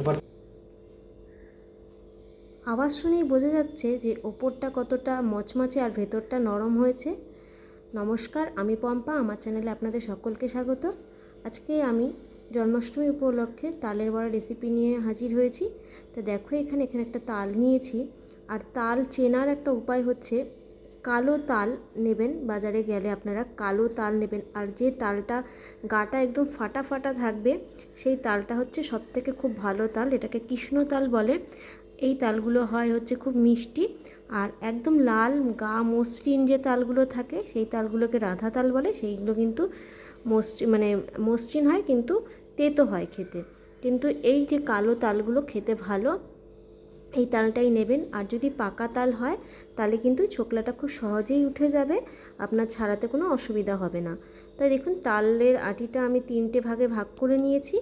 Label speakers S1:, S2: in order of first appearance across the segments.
S1: এবার আওয়াজ শুনেই বোঝা যাচ্ছে যে ওপরটা কতটা মচমচে আর ভেতরটা নরম হয়েছে। নমস্কার, আমি পম্পা, আমার চ্যানেলে আপনাদের সকলকে স্বাগত। আজকে আমি জন্মাষ্টমী উপলক্ষে তালের বড়া রেসিপি নিয়ে হাজির হয়েছি। তা দেখো, এখানে এখানে একটা তাল নিয়েছি। আর তাল চেনার একটা উপায় হচ্ছে কালো তাল নেবেন, বাজারে গেলে আপনারা কালো তাল নেবেন। আর যে তালটা গাটা একদম ফাটা ফাটা থাকবে, সেই তালটা হচ্ছে সবথেকে খুব ভালো তাল, এটাকে কৃষ্ণ তাল বলে। এই তালগুলো হয় হচ্ছে খুব মিষ্টি। আর একদম লাল গা মসৃণ যে তালগুলো থাকে, সেই তালগুলোকে রাধা তাল বলে। সেইগুলো কিন্তু মসৃণ মানে মসৃণ হয়, কিন্তু তেতো হয় খেতে। কিন্তু এই যে কালো তালগুলো খেতে ভালো এই তালটাই নেবেন। আর যদি পাকা তাল হয়, তাহলে কিন্তু ছোকলাটা খুব সহজেই উঠে যাবে, আপনার ছাড়াতে কোনো অসুবিধা হবে না। তাই দেখুন, তালের আটিটা আমি তিনটে ভাগে ভাগ করে নিয়েছি।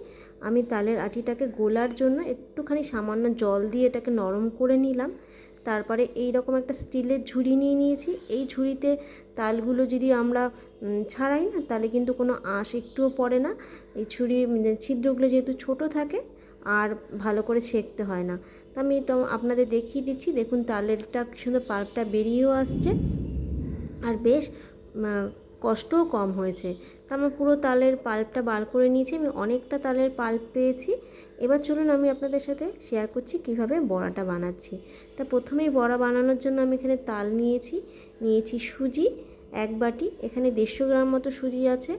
S1: আমি তালের আটিটাকে গোলার জন্য একটুখানি সামান্য জল দিয়ে এটাকে নরম করে নিলাম। তারপরে এই রকম একটা স্টিলের ঝুড়ি নিয়ে নিয়েছি। এই ঝুড়িতে তালগুলো যদি আমরা ছাড়াই না, তাহলে কিন্তু কোনো আঁশ একটুও পড়ে না। এই ছুরির ছিদ্রগুলো যেহেতু ছোট থাকে, আর ভালো করে সেঁকতে হয় না। তো আমি তো আপনাদের দেখিয়ে দিচ্ছি। দেখুন, তালেরটা সুন্দর পাল্পটা বেরিয়েও আসছে। আর বেশ কষ্টও কম হয়েছে। তো আমার পুরো তালের পাল্পটা বার করে নিয়েছি। আমি অনেকটা তালের পাল্প পেয়েছি। এবার চলুন আমি আপনাদের সাথে শেয়ার করছি কীভাবে বড়াটা বানাচ্ছি। তা প্রথমেই বড়া বানানোর জন্য আমি এখানে তাল নিয়েছি। নিয়েছি সুজি, এক বাটি। এখানে দেড়শো গ্রাম মতো সুজি আছে।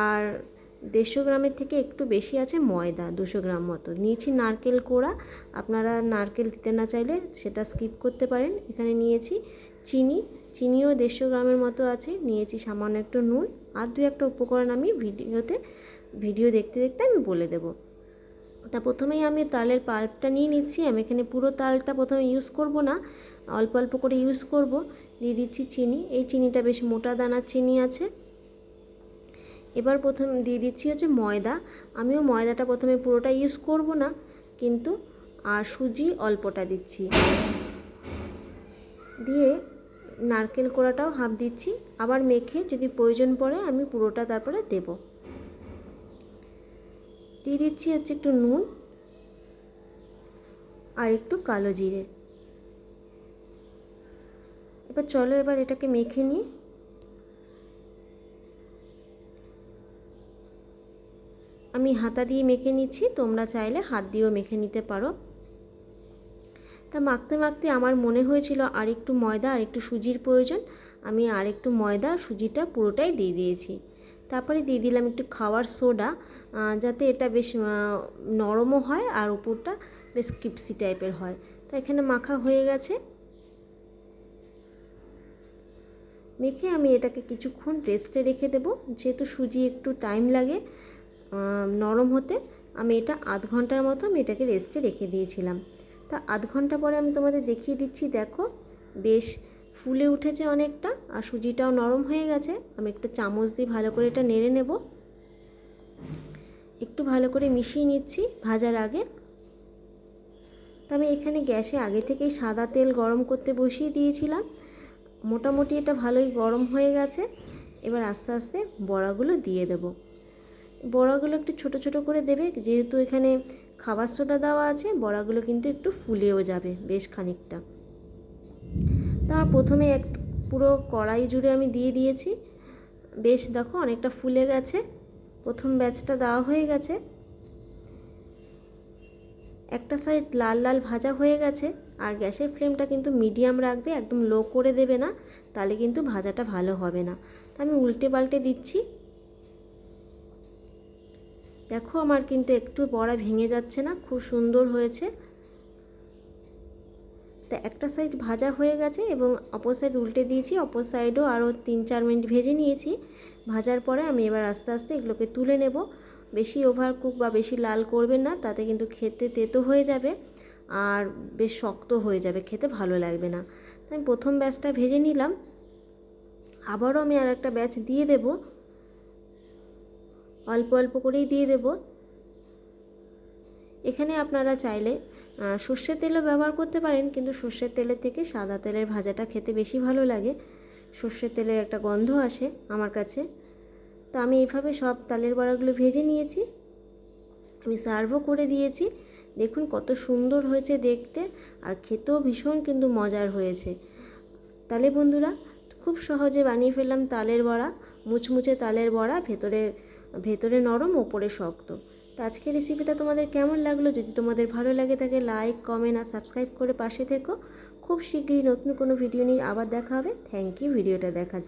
S1: আর দেড়শো গ্রামের থেকে একটু বেশি আছে ময়দা, দুশো গ্রাম মতো। নিয়েছি নারকেল কোড়া। আপনারা নারকেল দিতে না চাইলে সেটা স্কিপ করতে পারেন। এখানে নিয়েছি চিনি। চিনিও দেড়শো গ্রামের মতো আছে। নিয়েছি সামান্য একটু নুন। আর দু একটা উপকরণ আমি ভিডিওতে, ভিডিও দেখতে দেখতে আমি বলে দেব। তা প্রথমেই আমি তালের পাল্পটা নিয়ে নিচ্ছি। আমি এখানে পুরো তালটা প্রথমে ইউজ করব না। অল্প অল্প করে ইউজ করব। দিয়ে দিচ্ছি চিনি। এই চিনিটা বেশ মোটা দানার চিনি আছে। এবার প্রথম দিয়ে দিচ্ছি হচ্ছে ময়দা। আমিও ময়দাটা প্রথমে পুরোটা ইউজ করব না, কিন্তু, আর সুজি অল্পটা দিচ্ছি। দিয়ে নারকেল কোড়াটাও হাফ দিচ্ছি। আবার মেখে যদি প্রয়োজন পড়ে আমি পুরোটা তারপরে দেব। দিয়ে দিচ্ছি হচ্ছে একটু নুন আর একটু কালো জিরে। এবার চলো এবার এটাকে মেখে নিই। আমি হাতা দিয়ে মেখে নিচ্ছি, তোমরা চাইলে হাত দিয়েও মেখে নিতে পারো। তা মাখতে মাখতে আমার মনে হয়েছিল আর একটু ময়দা আর একটু সুজির প্রয়োজন। আমি আর একটু ময়দা, সুজিটা পুরোটাই দিয়ে দিয়েছি। তারপরে দিয়ে দিলাম একটু খাওয়ার সোডা যাতে এটা বেশ নরমও হয় আর উপরটা বেশ ক্রিপসি টাইপের হয়। তা এখানে মাখা হয়ে গেছে। মেখে আমি এটাকে কিছুক্ষণ রেস্টে রেখে দেবো। যেহেতু সুজি একটু টাইম লাগে নরম হতে আমি এটা আধ ঘণ্টার মতো আমি এটাকে রেস্টে রেখে দিয়েছিলাম। তা আধ ঘণ্টা পরে আমি তোমাদের দেখিয়ে দিচ্ছি, দেখো, বেশ ফুলে উঠেছে অনেকটা আর সুজিটাও নরম হয়ে গেছে। আমি একটা চামচ দিয়ে ভালো করে এটা নেড়ে নেব। একটু ভালো করে মিশিয়ে নিচ্ছি ভাজার আগে। তা আমি এখানে গ্যাসে আগে থেকেই সাদা তেল গরম করতে বসিয়ে দিয়েছিলাম। মোটামুটি এটা ভালোই গরম হয়ে গেছে। এবার আস্তে আস্তে বড়াগুলো দিয়ে দেবো। বড়াগুলো একটু ছোট ছোট করে দেবে, যেহেতু এখানে খাবার সোডা দেওয়া আছে, বড়াগুলো কিন্তু একটু ফুলেও যাবে বেশ খানিকটা। তার প্রথমে এক পুরো কড়াই জুড়ে আমি দিয়ে দিয়েছি। বেশ দেখো অনেকটা ফুলে গেছে, প্রথম ব্যাচটা দেওয়া হয়ে গেছে। একটা সাইড লাল লাল ভাজা হয়ে গেছে, আর গ্যাসের ফ্লেমটা কিন্তু মিডিয়াম রাখবে, একদম লো করে দেবে না, তাহলে কিন্তু ভাজাটা ভালো হবে না। তা আমি উল্টে পাল্টে দিচ্ছি। দেখো আমার কিন্তু একটু বড়া ভেঙে যাচ্ছে না, খুব সুন্দর হয়েছে। তা একটা সাইড ভাজা হয়ে গেছে এবং অপর সাইড উল্টে দিয়েছি অপর সাইডও আরও তিন চার মিনিট ভেজে নিয়েছি। ভাজার পরে আমি এবার আস্তে আস্তে এগুলোকে তুলে নেব। বেশি ওভার কুক বা বেশি লাল করবেন না, তাতে কিন্তু খেতে তেতো হয়ে যাবে আর বেশ শক্ত হয়ে যাবে, খেতে ভালো লাগবে না। আমি প্রথম ব্যাচটা ভেজে নিলাম। আবারও আমি আর একটা ব্যাচ দিয়ে দেবো। অল্প অল্প করেই দিয়ে দেব। এখানে আপনারা চাইলে সর্ষের তেলও ব্যবহার করতে পারেন, কিন্তু সর্ষের তেলের থেকে সাদা তেলের ভাজাটা খেতে বেশি ভালো লাগে। সর্ষের তেলের একটা গন্ধ আসে আমার কাছে। তো আমি এইভাবে সব তালের বড়াগুলো ভেজে নিয়েছি। আমি সার্ভও করে দিয়েছি। দেখুন কত সুন্দর হয়েছে দেখতে, আর খেতেও ভীষণ কিন্তু মজার হয়েছে। তাহলে বন্ধুরা, খুব সহজে বানিয়ে ফেললাম তালের বড়া, মুচমুচে তালের বড়া, ভেতরে ভেতরে নরম, ওপরে শক্ত। তো আজকের রেসিপিটা তোমাদের কেমন লাগল? যদি তোমাদের ভালো লাগে থাকে লাইক কমেন্ট আর সাবস্ক্রাইব করে পাশে থেকো। খুব শীঘ্রই নতুন কোনো ভিডিও নিয়ে আবার দেখা হবে। থ্যাংক ইউ ভিডিওটা দেখার